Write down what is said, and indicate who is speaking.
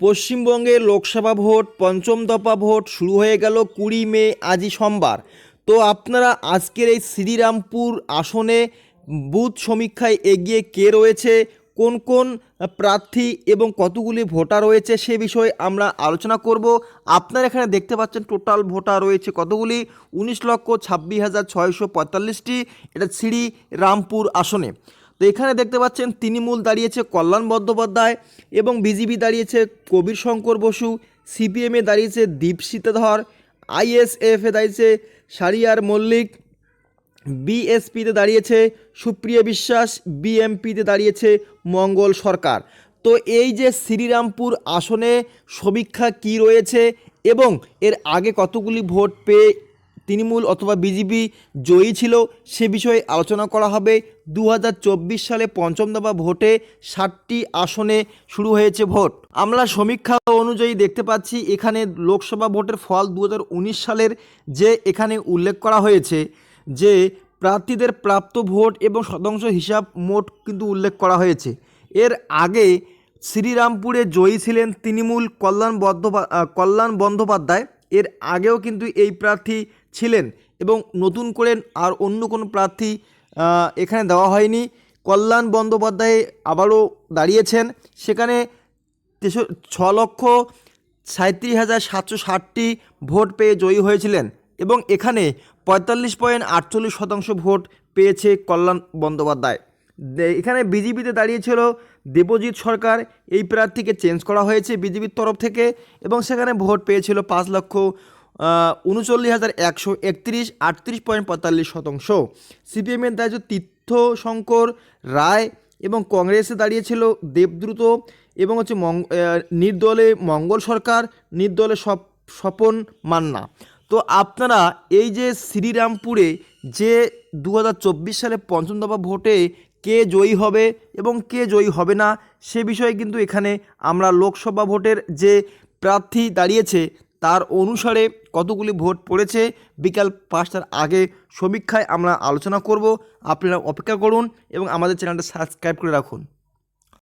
Speaker 1: পশ্চিমবঙ্গে লোকসভা ভোট, পঞ্চম দফা ভোট শুরু হয়ে গেল কুড়ি মে, আজই সোমবার। তো আপনারা আজকের এই শ্রীরামপুর আসনে বুথ সমীক্ষায় এগিয়ে কে রয়েছে, কোন কোন প্রার্থী এবং কতগুলি ভোটার রয়েছে সে বিষয়ে আমরা আলোচনা করব। আপনারা এখানে দেখতে পাচ্ছেন টোটাল ভোটার রয়েছে কতগুলি? উনিশ লক্ষ ছাব্বিশ হাজার ছয়শো পঁয়তাল্লিশটি। এটা শ্রীরামপুর আসনে। তো এখানে দেখতে পাচ্ছেন তৃণমূল দাঁড়িয়েছে কল্যাণ বন্দ্যোপাধ্যায় এবং বিজেপি দাঁড়িয়েছে কবির শঙ্কর বসু, সিপিএমে দাঁড়িয়েছে দীপশিতা ধর, আইএসএফে দাঁড়িয়েছে সারিয়ার মল্লিক, বিএসপিতে দাঁড়িয়েছে সুপ্রিয়া বিশ্বাস, বিএমপিতে দাঁড়িয়েছে মঙ্গল সরকার। তো এই যে শ্রীরামপুর আসনে সমীক্ষা কি রয়েছে এবং এর আগে কতগুলি ভোট পেয়ে তৃণমূল অথবা বিজেপি জয়ী ছিল, সে বিষয়ে আলোচনা করা হবে। দু হাজার চব্বিশ সালে পঞ্চম দফা ভোটে ষাটটি আসনে শুরু হয়েছে ভোট। আমরা সমীক্ষা অনুযায়ী দেখতে পাচ্ছি, এখানে লোকসভা ভোটের ফল দু হাজার উনিশ সালের যে এখানে উল্লেখ করা হয়েছে, যে প্রার্থীদের প্রাপ্ত ভোট এবং শতাংশ হিসাব মোট কিন্তু উল্লেখ করা হয়েছে। এর আগে শ্রীরামপুরে জয়ী ছিলেন তৃণমূল কল্যাণ বন্দ্যোপা কল্যাণ বন্দ্যোপাধ্যায়। এর আগেও কিন্তু এই প্রার্থী ছিলেন এবং নতুন করে আর অন্য কোনো প্রার্থী এখানে দেওয়া হয়নি। কল্যাণ বন্দ্যোপাধ্যায় আবারও দাঁড়িয়েছেন। সেখানে তেষো, ছ লক্ষ সাঁত্রিশ হাজার সাতশো ষাটটি ভোট পেয়ে জয়ী হয়েছিলেন এবং এখানে পঁয়তাল্লিশ পয়েন্ট আটচল্লিশ শতাংশ ভোট পেয়েছে কল্যাণ বন্দ্যোপাধ্যায়। এখানে বিজেপিতে দাঁড়িয়েছিল দেবজিৎ সরকার। এই প্রার্থীকে চেঞ্জ করা হয়েছে বিজেপির তরফ থেকে এবং সেখানে ভোট পেয়েছিল পাঁচ লক্ষ উনচল্লিশ হাজার একশো একত্রিশ আটত্রিশ পয়েন্ট পঁয়তাল্লিশ শতাংশ। সিপিএমের দাঁড়িয়েছে তীর্থশঙ্কর রায় এবং কংগ্রেসে দাঁড়িয়েছিল দেবদ্রুত এবং হচ্ছে মং আহ, নির্দলে মঙ্গল সরকার নির্দলে সপ স্বপন মান্না। তো আপনারা এই যে শ্রীরামপুরে যে দু হাজার চব্বিশ সালে পঞ্চম দফা ভোটে কে জয়ী হবে এবং কে জয়ী হবে না সে বিষয়ে কিন্তু এখানে আমরা লোকসভা ভোটের যে প্রার্থী দাঁড়িয়েছে তার অনুসারে কতগুলি ভোট পড়েছে? বিকাল পাঁচটার আগে সমীক্ষায় আমরা আলোচনা করব। আপনারা অপেক্ষা করুন এবং আমাদের চ্যানেলটা সাবস্ক্রাইব করে রাখুন।